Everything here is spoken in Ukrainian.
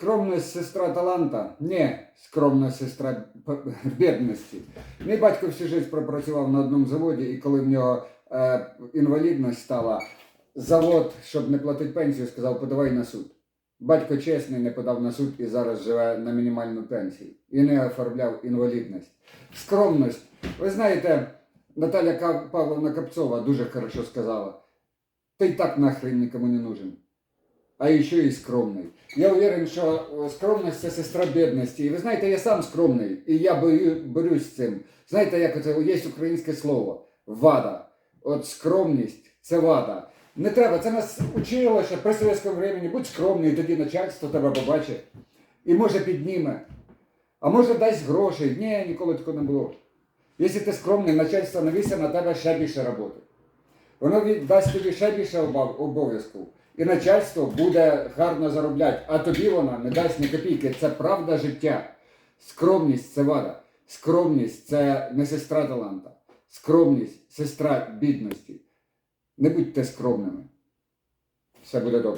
Скромність сестра таланта? Ні, скромна сестра бідності. Мій батько всю життя пропрацював на одному заводі, і коли в нього е, інвалідність стала, завод, щоб не платити пенсію, сказав, подавай на суд. Батько чесний, не подав на суд і зараз живе на мінімальну пенсію. І не оформляв інвалідність. Скромність. Ви знаєте, Наталя Павловна Капцова дуже хорошо сказала. Ты и так нахрен никому не нужен. А еще и скромный. Я уверен, що е, скромність це сестра бідності. І ви знаєте, я сам скромний, і я борюсь з цим. Знаєте, як це є українське слово вада. От скромність це вада. Не треба, це нас учило ще при совєтському времені. Будь скромний, тоді начальство тебе побачить. І може підніме. А може дасть грошей. Ні, ніколи такого не було. Якщо ти скромний, начальство навісе на тебе ще більше роботи. Воно віддасть тобі ще більше обов'язку. І начальство буде гарно заробляти, а тобі вона не дасть ні копійки. Це правда життя. Скромність це вада. Скромність це не сестра таланта. Скромність сестра бідності. Не будьте скромними. Все буде добре.